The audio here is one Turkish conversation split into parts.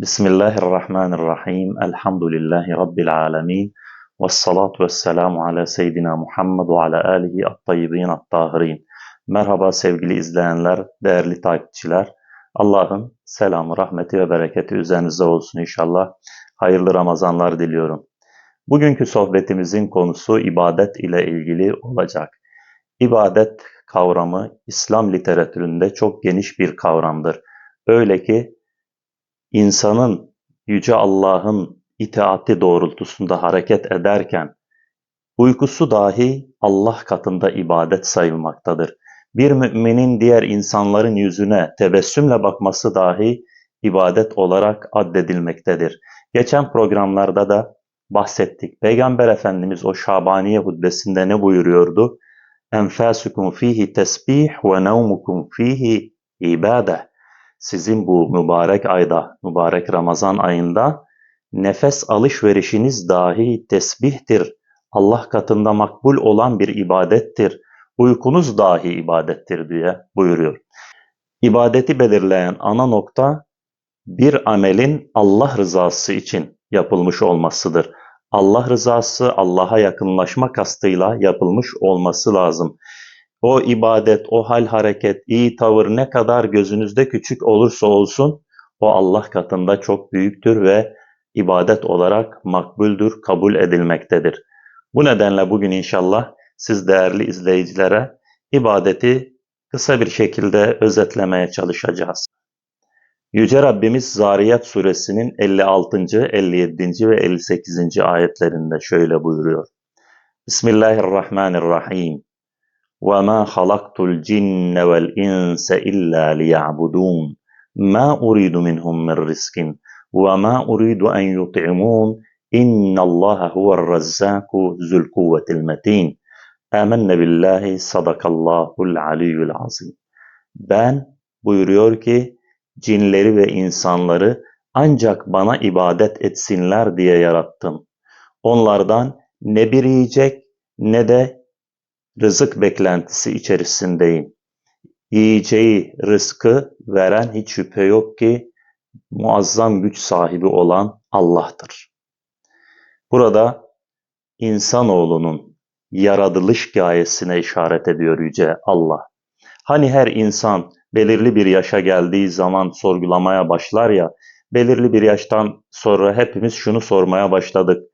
Bismillahirrahmanirrahim. Elhamdülillahi Rabbil alemin. Ve salatu ve selamu ala seyyidina Muhammed ve ala alihi at-tayyibin at-tahirin. Merhaba sevgili izleyenler, değerli takipçiler. Allah'ın selamı, rahmeti ve bereketi üzerinize olsun inşallah. Hayırlı Ramazanlar diliyorum. Bugünkü sohbetimizin konusu ibadet ile ilgili olacak. İbadet kavramı İslam literatüründe çok geniş bir kavramdır. Öyle ki insanın Yüce Allah'ın itaati doğrultusunda hareket ederken uykusu dahi Allah katında ibadet sayılmaktadır. Bir müminin diğer insanların yüzüne tebessümle bakması dahi ibadet olarak addedilmektedir. Geçen programlarda da bahsettik. Peygamber Efendimiz o Şabaniye hutbesinde ne buyuruyordu? Enfasukum fihi tesbih ve nevmukum fihi ibade. Sizin bu mübarek ayda, mübarek Ramazan ayında nefes alışverişiniz dahi tesbihtir. Allah katında makbul olan bir ibadettir. Uykunuz dahi ibadettir diye buyuruyor. İbadeti belirleyen ana nokta bir amelin Allah rızası için yapılmış olmasıdır. Allah rızası Allah'a yakınlaşma kastıyla yapılmış olması lazım. O ibadet, o hal hareket, iyi tavır ne kadar gözünüzde küçük olursa olsun o Allah katında çok büyüktür ve ibadet olarak makbuldür, kabul edilmektedir. Bu nedenle bugün inşallah siz değerli izleyicilere ibadeti kısa bir şekilde özetlemeye çalışacağız. Yüce Rabbimiz Zariyat suresinin 56., 57. ve 58. ayetlerinde şöyle buyuruyor. Bismillahirrahmanirrahim. وَمَا خَلَقْتُ الْجِنَّ وَالْاِنْسَ إِلَّا لِيَعْبُدُونَ مَا أُرِيدُ مِنْهُمْ مِنْ رِزْقٍ وَمَا أُرِيدُ أَنْ يُطْعِمُونَ إِنَّ اللّٰهَ هُوَ الرَّزَّاقُ ذُو الْقُوَّةِ الْمَتِينَ Âmenne billahi sadakallahul aliyyül azim. Ben buyuruyor ki cinleri ve insanları ancak bana ibadet etsinler diye yarattım. Onlardan ne bir yiyecek ne de rızık beklentisi içerisindeyim. Yiyeceği rızkı veren hiç şüphe yok ki muazzam güç sahibi olan Allah'tır. Burada insanoğlunun yaratılış gayesine işaret ediyor Yüce Allah. Hani her insan belirli bir yaşa geldiği zaman sorgulamaya başlar ya, belirli bir yaştan sonra hepimiz şunu sormaya başladık.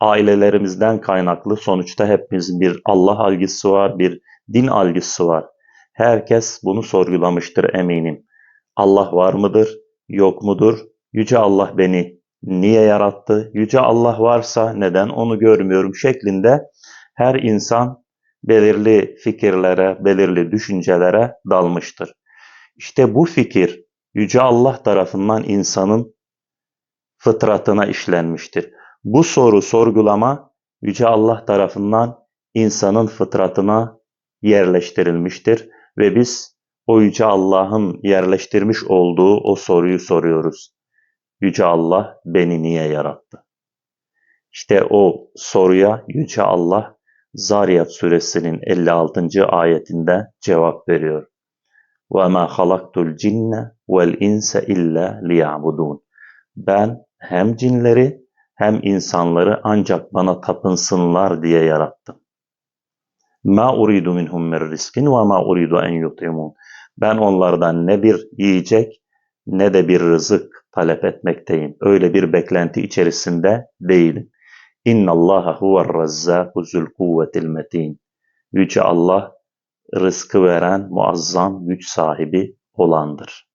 Ailelerimizden kaynaklı sonuçta hepimizin bir Allah algısı var, bir din algısı var. Herkes bunu sorgulamıştır eminim. Allah var mıdır, yok mudur? Yüce Allah beni niye yarattı? Yüce Allah varsa neden onu görmüyorum şeklinde her insan belirli fikirlere, belirli düşüncelere dalmıştır. İşte bu fikir Yüce Allah tarafından insanın fıtratına işlenmiştir. Bu soru, sorgulama Yüce Allah tarafından insanın fıtratına yerleştirilmiştir ve biz o Yüce Allah'ın yerleştirmiş olduğu o soruyu soruyoruz. Yüce Allah beni niye yarattı? İşte o soruya Yüce Allah Zariyat suresinin 56. ayetinde cevap veriyor. وَمَا خَلَقْتُ الْجِنَّ وَالْاِنْسَ اِلَّا لِيَعْبُدُونَ Ben hem cinleri hem insanları ancak bana tapınsınlar diye yarattım. Ma uridu minhum min riskin ve ma uridu en yut'imun. Ben onlardan ne bir yiyecek ne de bir rızık talep etmekteyim. Öyle bir beklenti içerisinde değilim. İnna Allaha huver razzaku zul kuvvetil metin. Yüce Allah rızkı veren muazzam güç sahibi olandır.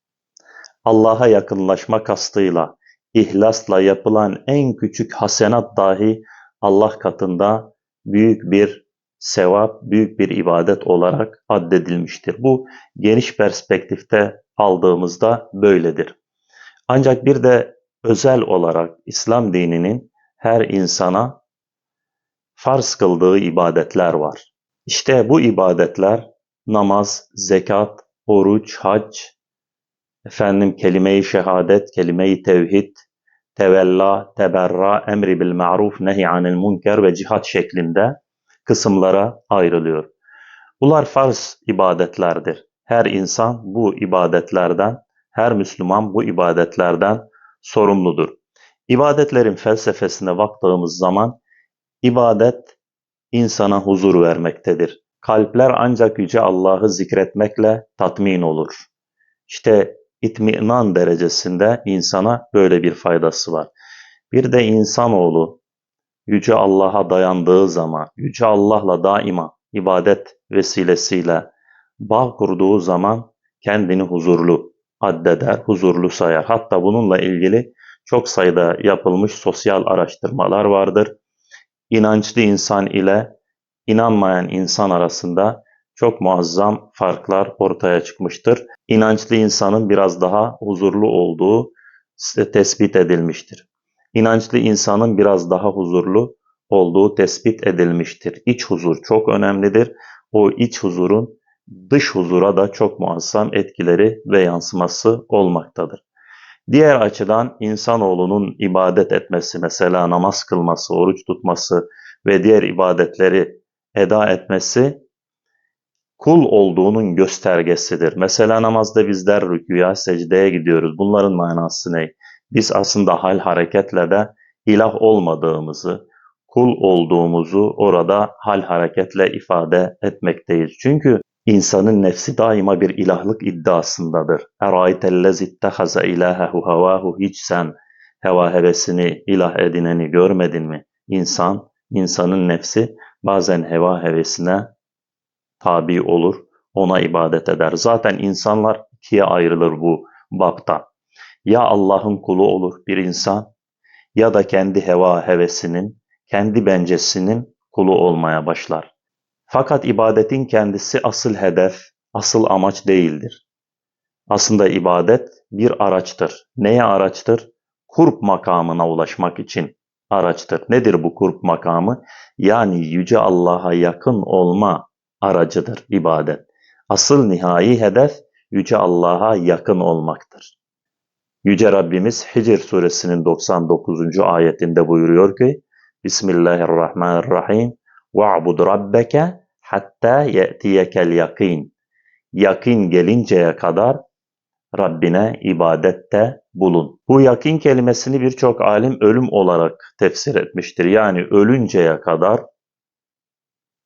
Allah'a yakınlaşma kastıyla, ihlasla yapılan en küçük hasenat dahi Allah katında büyük bir sevap, büyük bir ibadet olarak addedilmiştir. Bu geniş perspektifte aldığımızda böyledir. Ancak bir de özel olarak İslam dininin her insana farz kıldığı ibadetler var. İşte bu ibadetler namaz, zekat, oruç, hac, efendim kelime-i şehadet, kelime-i tevhid, tevella, teberra, emri bil ma'ruf, nehi anil münker ve cihat şeklinde kısımlara ayrılıyor. Bunlar farz ibadetlerdir. Her insan bu ibadetlerden, her Müslüman bu ibadetlerden sorumludur. İbadetlerin felsefesine baktığımız zaman ibadet insana huzur vermektedir. Kalpler ancak Yüce Allah'ı zikretmekle tatmin olur. İşte itminan derecesinde insana böyle bir faydası var. Bir de insanoğlu Yüce Allah'a dayandığı zaman, Yüce Allah'la daima ibadet vesilesiyle bağ kurduğu zaman kendini huzurlu addeder, huzurlu sayar. Hatta bununla ilgili çok sayıda yapılmış sosyal araştırmalar vardır. İnançlı insan ile inanmayan insan arasında çok muazzam farklar ortaya çıkmıştır. İnançlı insanın biraz daha huzurlu olduğu tespit edilmiştir. İnançlı insanın biraz daha huzurlu olduğu tespit edilmiştir. İç huzur çok önemlidir. O iç huzurun dış huzura da çok muazzam etkileri ve yansıması olmaktadır. Diğer açıdan insanoğlunun ibadet etmesi, mesela namaz kılması, oruç tutması ve diğer ibadetleri eda etmesi kul olduğunun göstergesidir. Mesela namazda bizler rüküya, secdeye gidiyoruz. Bunların manası ne? Biz aslında hal hareketle de ilah olmadığımızı, kul olduğumuzu orada hal hareketle ifade etmekteyiz. Çünkü insanın nefsi daima bir ilahlık iddiasındadır. Eraitellezi ittehaze ilahehu havahu hiç sen heva hevesini ilah edineni görmedin mi? İnsan, insanın nefsi bazen heva hevesine tabi olur, ona ibadet eder. Zaten insanlar ikiye ayrılır bu bapta. Ya Allah'ın kulu olur bir insan ya da kendi heva hevesinin, kendi bencesinin kulu olmaya başlar. Fakat ibadetin kendisi asıl hedef, asıl amaç değildir. Aslında ibadet bir araçtır. Neye araçtır? Kurp makamına ulaşmak için araçtır. Nedir bu kurp makamı? Yani Yüce Allah'a yakın olma aracıdır ibadet. Asıl nihai hedef Yüce Allah'a yakın olmaktır. Yüce Rabbimiz Hicr suresinin 99. ayetinde buyuruyor ki Bismillahirrahmanirrahim Ve'bud rabbeke hatta ye'tiyekel yakin Yakin gelinceye kadar Rabbine ibadette bulun. Bu yakin kelimesini birçok alim ölüm olarak tefsir etmiştir. Yani ölünceye kadar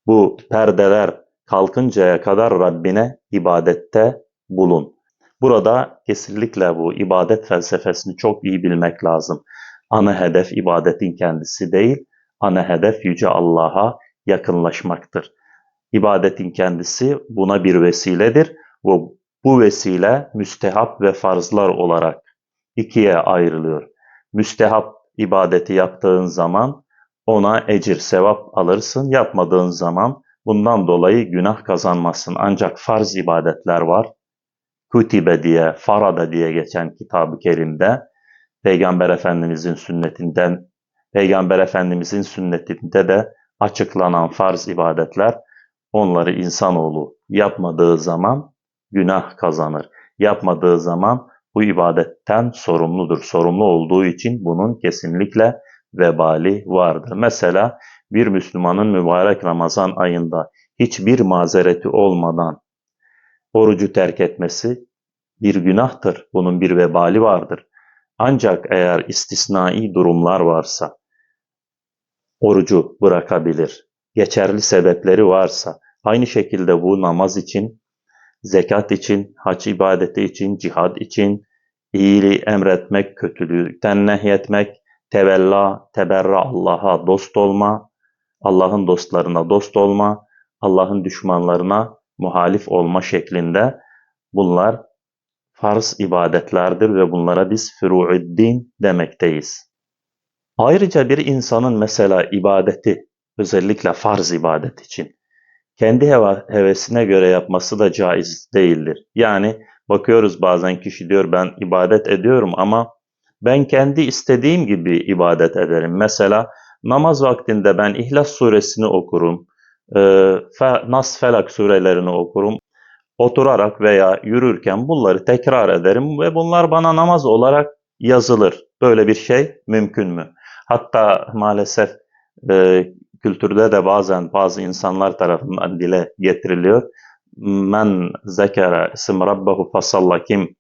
bu perdeler kalkıncaya kadar Rabbine ibadette bulun. Burada kesinlikle bu ibadet felsefesini çok iyi bilmek lazım. Ana hedef ibadetin kendisi değil, ana hedef Yüce Allah'a yakınlaşmaktır. İbadetin kendisi buna bir vesiledir ve bu vesile müstehap ve farzlar olarak ikiye ayrılıyor. Müstehap ibadeti yaptığın zaman ona ecir, sevap alırsın. Yapmadığın zaman bundan dolayı günah kazanmasın. Ancak farz ibadetler var. Kutibe diye, farada diye geçen kitab-ı kerimde Peygamber Efendimizin sünnetinden, Peygamber Efendimizin sünnetinde de açıklanan farz ibadetler onları insanoğlu yapmadığı zaman günah kazanır. Yapmadığı zaman bu ibadetten sorumludur. Sorumlu olduğu için bunun kesinlikle vebali vardır. Mesela bir Müslümanın mübarek Ramazan ayında hiçbir mazereti olmadan orucu terk etmesi bir günahtır. Bunun bir vebali vardır. Ancak eğer istisnai durumlar varsa orucu bırakabilir. Geçerli sebepleri varsa aynı şekilde bu namaz için, zekat için, hac ibadeti için, cihad için, iyiliği emretmek, kötülükten nehyetmek, tevella, teberra Allah'a dost olma, Allah'ın dostlarına dost olma, Allah'ın düşmanlarına muhalif olma şeklinde bunlar farz ibadetlerdir ve bunlara biz furu'uddin demekteyiz. Ayrıca bir insanın mesela ibadeti, özellikle farz ibadet için, kendi hevesine göre yapması da caiz değildir. Yani bakıyoruz bazen kişi diyor ben ibadet ediyorum ama ben kendi istediğim gibi ibadet ederim. Mesela namaz vaktinde ben İhlas suresini okurum, e, Nas Felak surelerini okurum. Oturarak veya yürürken bunları tekrar ederim ve bunlar bana namaz olarak yazılır. Böyle bir şey mümkün mü? Hatta maalesef e, kültürde de bazen bazı insanlar tarafından dile getiriliyor. Men zekere isim rabbehu fasalla kim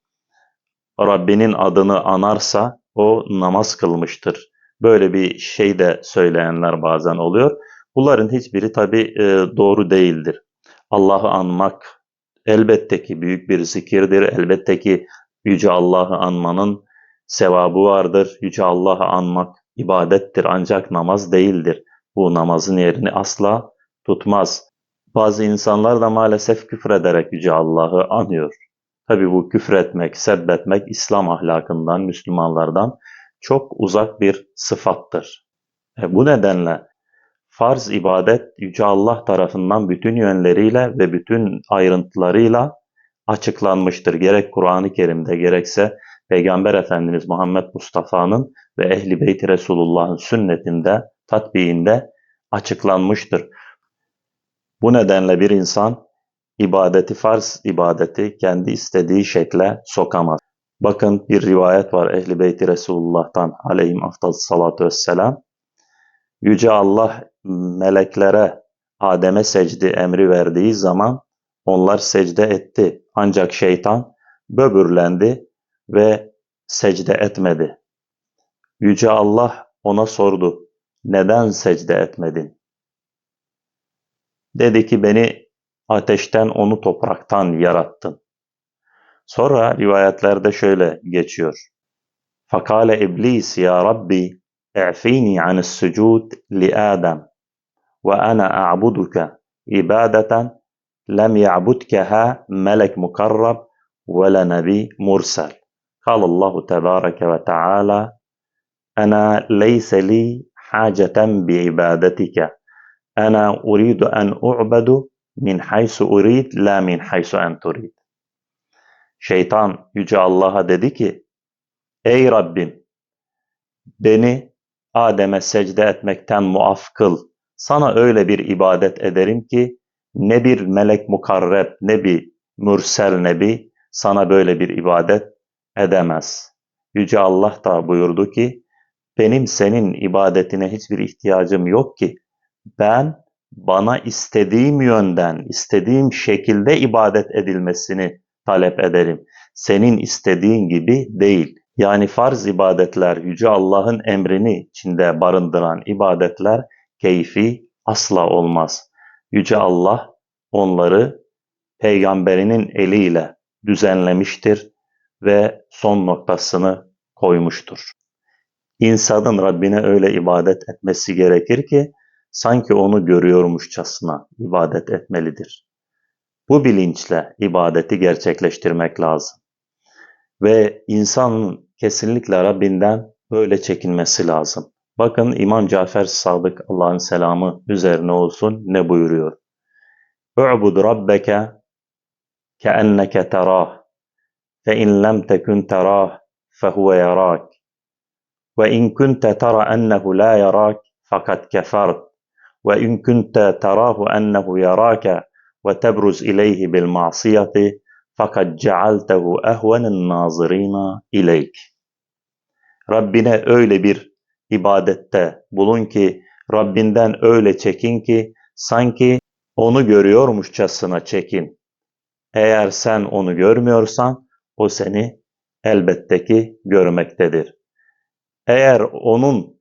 Rabbinin adını anarsa, o namaz kılmıştır. Böyle bir şey de söyleyenler bazen oluyor. Bunların hiçbiri tabi doğru değildir. Allah'ı anmak elbette ki büyük bir zikirdir. Elbette ki Yüce Allah'ı anmanın sevabı vardır. Yüce Allah'ı anmak ibadettir ancak namaz değildir. Bu namazın yerini asla tutmaz. Bazı insanlar da maalesef küfrederek Yüce Allah'ı anıyor. Tabi bu küfretmek, sebbetmek İslam ahlakından, Müslümanlardan çok uzak bir sıfattır. E bu nedenle farz ibadet Yüce Allah tarafından bütün yönleriyle ve bütün ayrıntılarıyla açıklanmıştır. Gerek Kur'an-ı Kerim'de gerekse Peygamber Efendimiz Muhammed Mustafa'nın ve Ehli Beyt Resulullah'ın sünnetinde, tatbiğinde açıklanmıştır. Bu nedenle bir insan ibadeti farz ibadeti kendi istediği şekle sokamaz. Bakın bir rivayet var Ehli Beyti Resulullah'tan aleyhim afdal salatu vesselam. Yüce Allah meleklere Adem'e secde emri verdiği zaman onlar secde etti. Ancak şeytan böbürlendi ve secde etmedi. Yüce Allah ona sordu. Neden secde etmedin? Dedi ki beni ateşten onu topraktan yarattın. Sonra rivayetlerde şöyle geçiyor. Fakale iblis ya Rabbi i'fini an sucud li Adem ve ana a'buduka ibadeten lem ya'budkeha melek mukarrab ve la nebi mursal. قال الله تبارك وتعالى أنا ليس لي حاجة بعبادتك أنا اريد ان اعبد من حيث اريد لا من حيث ان تريد Şeytan Yüce Allah'a dedi ki, Ey Rabbim, beni Adem'e secde etmekten muaf kıl. Sana öyle bir ibadet ederim ki, ne bir melek mukarreb, ne bir mürsel nebi sana böyle bir ibadet edemez. Yüce Allah da buyurdu ki, benim senin ibadetine hiçbir ihtiyacım yok ki, ben bana istediğim yönden, istediğim şekilde ibadet edilmesini talep ederim. Senin istediğin gibi değil. Yani farz ibadetler, Yüce Allah'ın emrini içinde barındıran ibadetler keyfi asla olmaz. Yüce Allah onları peygamberinin eliyle düzenlemiştir ve son noktasını koymuştur. İnsanın Rabbine öyle ibadet etmesi gerekir ki sanki onu görüyormuşçasına ibadet etmelidir. Bu bilinçle ibadeti gerçekleştirmek lazım. Ve insanın kesinlikle Rabbinden böyle çekinmesi lazım. Bakın İmam Cafer Sadık Allah'ın selamı üzerine olsun ne buyuruyor? U'bud rabbeke keenneke terah fe in lem tekun terah fehuve yarak ve in kunte tera ennehu la yarak fakat kefert ve in kunte terahu ennehu yarake وتبرز إليه بالمعصية fakat cealtehu ehvenin nazirina ileyk. Rabbine öyle bir ibadette bulun ki, Rabbinden öyle çekin ki, sanki onu görüyormuşçasına çekin. Eğer sen onu görmüyorsan, o seni elbette ki görmektedir. Eğer onun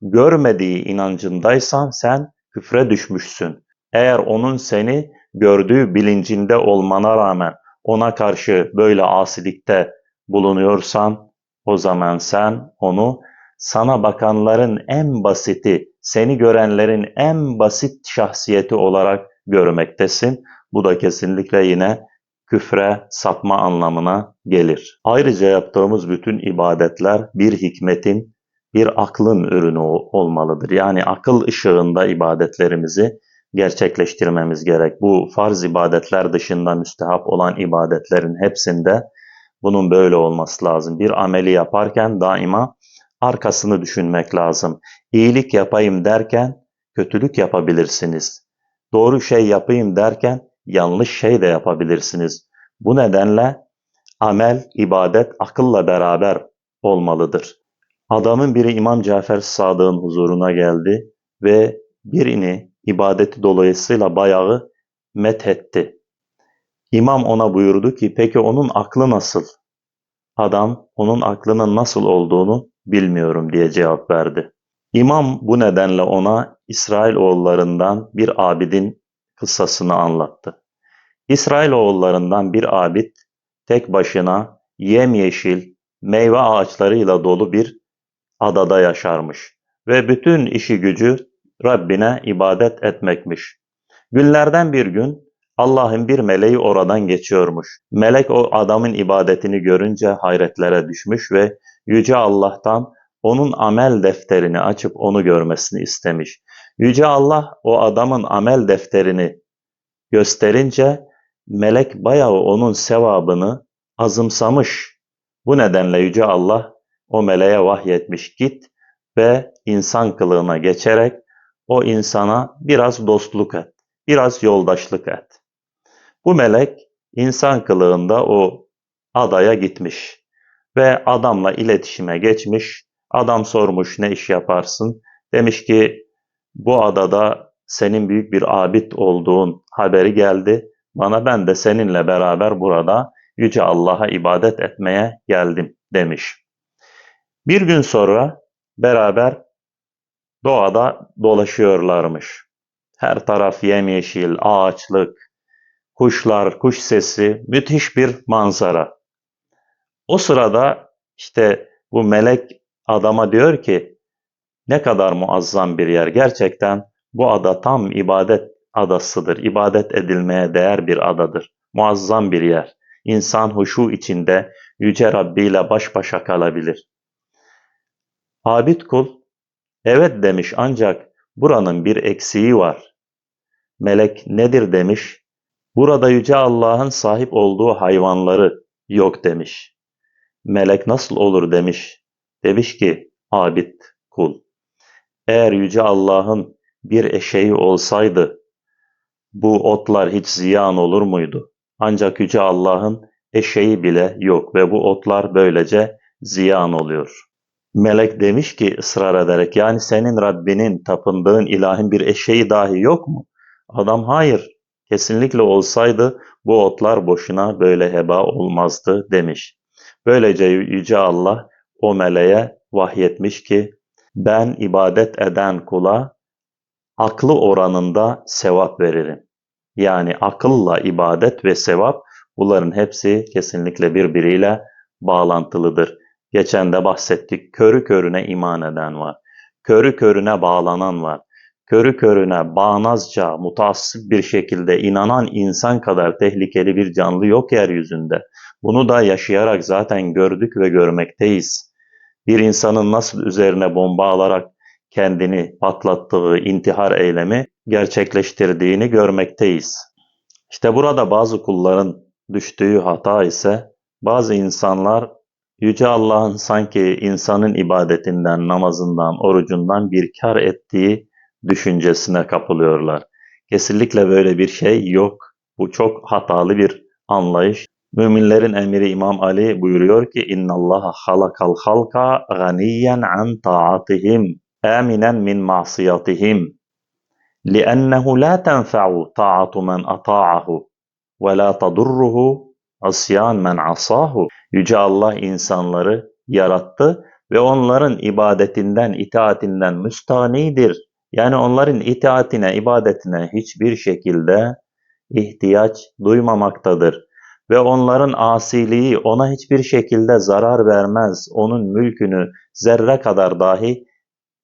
görmediği inancındaysan sen küfre düşmüşsün. Eğer onun seni gördüğü bilincinde olmana rağmen ona karşı böyle asilikte bulunuyorsan o zaman sen onu sana bakanların en basiti, seni görenlerin en basit şahsiyeti olarak görmektesin. Bu da kesinlikle yine küfre sapma anlamına gelir. Ayrıca yaptığımız bütün ibadetler bir hikmetin, bir aklın ürünü olmalıdır. Yani akıl ışığında ibadetlerimizi gerçekleştirmemiz gerek. Bu farz ibadetler dışında müstehap olan ibadetlerin hepsinde bunun böyle olması lazım. Bir ameli yaparken daima arkasını düşünmek lazım. İyilik yapayım derken kötülük yapabilirsiniz. Doğru şey yapayım derken yanlış şey de yapabilirsiniz. Bu nedenle amel, ibadet akılla beraber olmalıdır. Adamın biri İmam Cafer Sadık'ın huzuruna geldi ve birini ibadeti dolayısıyla bayağı methetti. İmam ona buyurdu ki peki onun aklı nasıl? Adam onun aklının nasıl olduğunu bilmiyorum diye cevap verdi. İmam bu nedenle ona İsrailoğullarından bir abidin kıssasını anlattı. İsrailoğullarından bir abid tek başına yemyeşil meyve ağaçlarıyla dolu bir adada yaşarmış ve bütün işi gücü Rabbine ibadet etmekmiş. Günlerden bir gün Allah'ın bir meleği oradan geçiyormuş. Melek o adamın ibadetini görünce hayretlere düşmüş ve Yüce Allah'tan onun amel defterini açıp onu görmesini istemiş. Yüce Allah o adamın amel defterini gösterince melek bayağı onun sevabını azımsamış. Bu nedenle Yüce Allah o meleğe vahyetmiş git ve insan kılığına geçerek o insana biraz dostluk et, biraz yoldaşlık et. Bu melek insan kılığında o adaya gitmiş ve adamla iletişime geçmiş. Adam sormuş ne iş yaparsın? Demiş ki bu adada senin büyük bir abid olduğun haberi geldi. Bana ben de seninle beraber burada Yüce Allah'a ibadet etmeye geldim demiş. Bir gün sonra beraber doğada dolaşıyorlarmış. Her taraf yemyeşil, ağaçlık, kuşlar, kuş sesi, müthiş bir manzara. O sırada işte bu melek adama diyor ki ne kadar muazzam bir yer gerçekten bu ada tam ibadet adasıdır. İbadet edilmeye değer bir adadır. Muazzam bir yer. İnsan huşu içinde Yüce Rabbi ile baş başa kalabilir. Abid kul, evet demiş ancak buranın bir eksiği var. Melek nedir demiş, burada Yüce Allah'ın sahip olduğu hayvanları yok demiş. Melek nasıl olur demiş. Demiş ki, abid kul, eğer Yüce Allah'ın bir eşeği olsaydı, bu otlar hiç ziyan olur muydu? Ancak Yüce Allah'ın eşeği bile yok ve bu otlar böylece ziyan oluyor. Melek demiş ki ısrar ederek yani senin Rabbinin tapındığın ilahın bir eşeği dahi yok mu? Adam hayır kesinlikle olsaydı bu otlar boşuna böyle heba olmazdı demiş. Böylece Yüce Allah o meleğe vahyetmiş ki ben ibadet eden kula aklı oranında sevap veririm. Yani akılla ibadet ve sevap bunların hepsi kesinlikle birbiriyle bağlantılıdır. Geçen de bahsettik. Körü körüne iman eden var. Körü körüne bağlanan var. Körü körüne bağnazca, mutaassıp bir şekilde inanan insan kadar tehlikeli bir canlı yok yeryüzünde. Bunu da yaşayarak zaten gördük ve görmekteyiz. Bir insanın nasıl üzerine bomba alarak kendini patlattığı intihar eylemi gerçekleştirdiğini görmekteyiz. İşte burada bazı kulların düştüğü hata ise bazı insanlar Yüce Allah'ın sanki insanın ibadetinden, namazından, orucundan bir kar ettiği düşüncesine kapılıyorlar. Kesinlikle böyle bir şey yok. Bu çok hatalı bir anlayış. Müminlerin emiri İmam Ali buyuruyor ki İnna Allah halakal halka ganiyen an taatihim aminen min masiyatihim لأنه لا تنفع طاعة من أطاعه ولا تضره asyan men asahu. Yüce Allah insanları yarattı ve onların ibadetinden, itaatinden müstanidir. Yani onların itaatine, ibadetine hiçbir şekilde ihtiyaç duymamaktadır. Ve onların asiliği ona hiçbir şekilde zarar vermez. Onun mülkünü zerre kadar dahi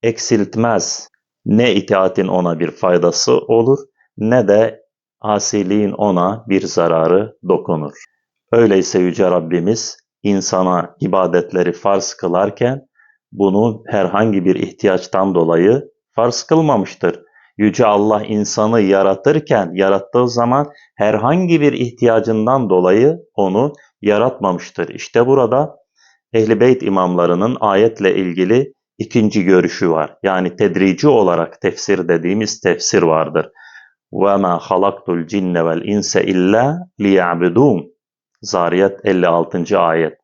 eksiltmez. Ne itaatin ona bir faydası olur ne de asiliğin ona bir zararı dokunur. Öyleyse Yüce Rabbimiz insana ibadetleri farz kılarken bunu herhangi bir ihtiyaçtan dolayı farz kılmamıştır. Yüce Allah insanı yaratırken, yarattığı zaman herhangi bir ihtiyacından dolayı onu yaratmamıştır. İşte burada Ehl-i Beyt imamlarının ayetle ilgili ikinci görüşü var. Yani tedrici olarak tefsir dediğimiz tefsir vardır. وَمَا خَلَقْتُ الْجِنَّ وَالْاِنْسَ اِلَّا لِيَعْبُدُونَ Zariyat 56. ayet.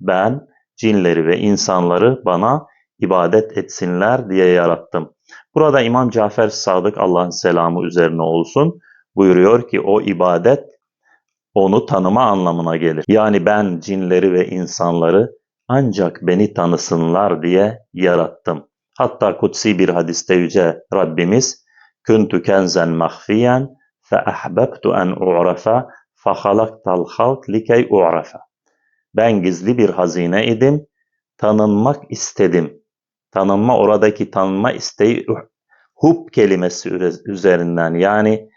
Ben cinleri ve insanları bana ibadet etsinler diye yarattım. Burada İmam Cafer Sadık Allah'ın selamı üzerine olsun buyuruyor ki o ibadet onu tanıma anlamına gelir. Yani ben cinleri ve insanları ancak beni tanısınlar diye yarattım. Hatta kutsi bir hadiste yüce Rabbimiz Kuntu kenzen mahfiyen fe ahbabtu en u'rafa halaktal halk likey u'rafa. Ben gizli bir hazine idim, tanınmak istedim. Tanınma oradaki tanınma isteği hub kelimesi üzerinden yani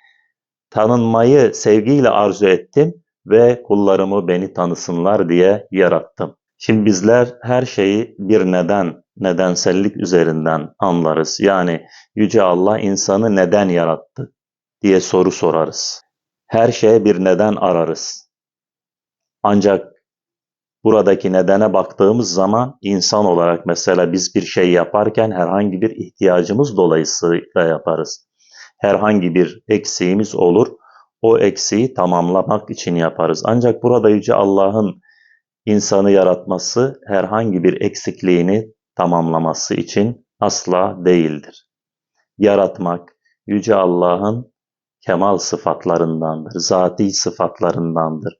tanınmayı sevgiyle arzu ettim ve kullarımı beni tanısınlar diye yarattım. Şimdi bizler her şeyi bir neden, nedensellik üzerinden anlarız. Yani Yüce Allah insanı neden yarattı diye soru sorarız. Her şeye bir neden ararız. Ancak buradaki nedene baktığımız zaman insan olarak mesela biz bir şey yaparken herhangi bir ihtiyacımız dolayısıyla yaparız. Herhangi bir eksiğimiz olur, o eksiği tamamlamak için yaparız. Ancak burada Yüce Allah'ın insanı yaratması herhangi bir eksikliğini tamamlaması için asla değildir. Yaratmak Yüce Allah'ın kemal sıfatlarındandır, zati sıfatlarındandır.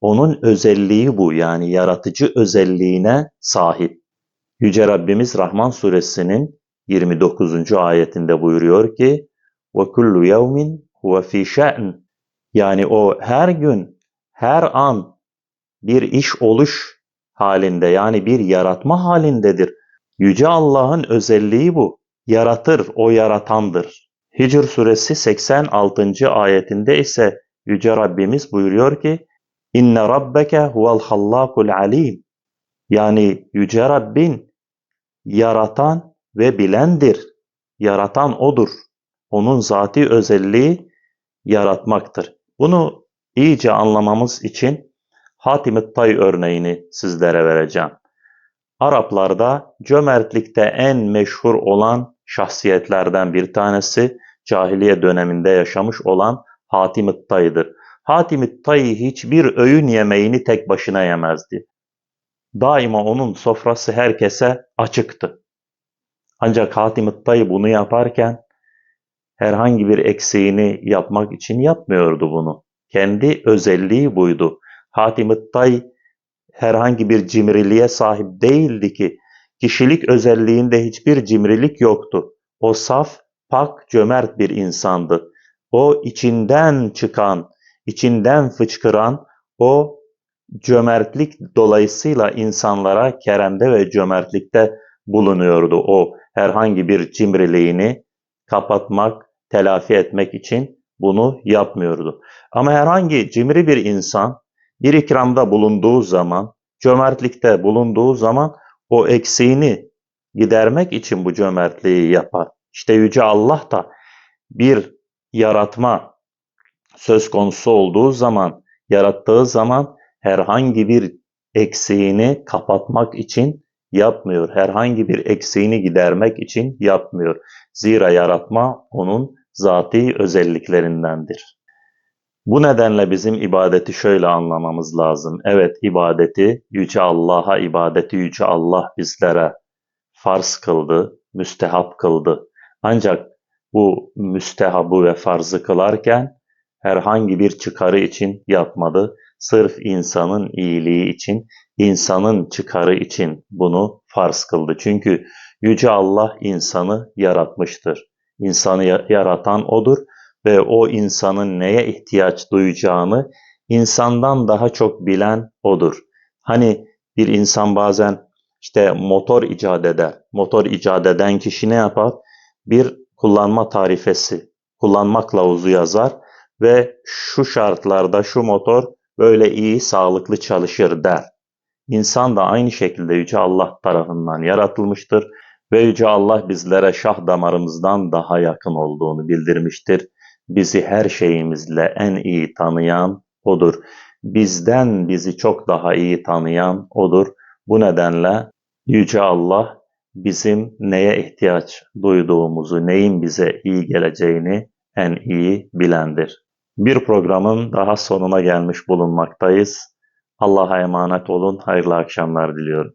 Onun özelliği bu yani yaratıcı özelliğine sahip. Yüce Rabbimiz Rahman suresinin 29. ayetinde buyuruyor ki وَكُلُّ يَوْمٍ هُوَ فِي شَأْنٍ Yani o her gün, her an bir iş oluş halinde yani bir yaratma halindedir. Yüce Allah'ın özelliği bu. Yaratır, o yaratandır. Hicr suresi 86. ayetinde ise Yüce Rabbimiz buyuruyor ki İnne rabbeke huvel hallakul alim. Yani Yüce Rabbin yaratan ve bilendir. Yaratan O'dur. Onun zati özelliği yaratmaktır. Bunu iyice anlamamız için Hatim-i Tay örneğini sizlere vereceğim. Araplarda cömertlikte en meşhur olan şahsiyetlerden bir tanesi cahiliye döneminde yaşamış olan Hatim-i. Hatim-i Tay hiçbir öğün yemeğini tek başına yemezdi. Daima onun sofrası herkese açıktı. Ancak Hatim-i bunu yaparken herhangi bir eksiğini yapmak için yapmıyordu bunu. Kendi özelliği buydu. Hatim-i herhangi bir cimriliğe sahip değildi ki kişilik özelliğinde hiçbir cimrilik yoktu. O saf, pak, cömert bir insandı. O içinden çıkan, içinden fıçkıran o cömertlik dolayısıyla insanlara keremde ve cömertlikte bulunuyordu. O herhangi bir cimriliğini kapatmak, telafi etmek için bunu yapmıyordu. Ama herhangi cimri bir insan bir ikramda bulunduğu zaman, cömertlikte bulunduğu zaman o eksiğini gidermek için bu cömertliği yapar. İşte Yüce Allah da bir yaratma söz konusu olduğu zaman, yarattığı zaman herhangi bir eksiğini kapatmak için yapmıyor. Herhangi bir eksiğini gidermek için yapmıyor. Zira yaratma onun zati özelliklerindendir. Bu nedenle bizim ibadeti şöyle anlamamız lazım. Evet ibadeti Yüce Allah'a, ibadeti Yüce Allah bizlere farz kıldı, müstehap kıldı. Ancak bu müstehabı ve farzı kılarken herhangi bir çıkarı için yapmadı. Sırf insanın iyiliği için, insanın çıkarı için bunu farz kıldı. Çünkü Yüce Allah insanı yaratmıştır. İnsanı yaratan O'dur ve o insanın neye ihtiyaç duyacağını insandan daha çok bilen odur. Hani bir insan bazen işte motor icat eder. Motor icat eden kişi ne yapar? Bir kullanma tarifesi, kullanma kılavuzu yazar ve şu şartlarda şu motor böyle iyi, sağlıklı çalışır der. İnsan da aynı şekilde Yüce Allah tarafından yaratılmıştır ve Yüce Allah bizlere şah damarımızdan daha yakın olduğunu bildirmiştir. Bizi her şeyimizle en iyi tanıyan O'dur. Bizden bizi çok daha iyi tanıyan O'dur. Bu nedenle Yüce Allah bizim neye ihtiyaç duyduğumuzu, neyin bize iyi geleceğini en iyi bilendir. Bir programın daha sonuna gelmiş bulunmaktayız. Allah'a emanet olun. Hayırlı akşamlar diliyorum.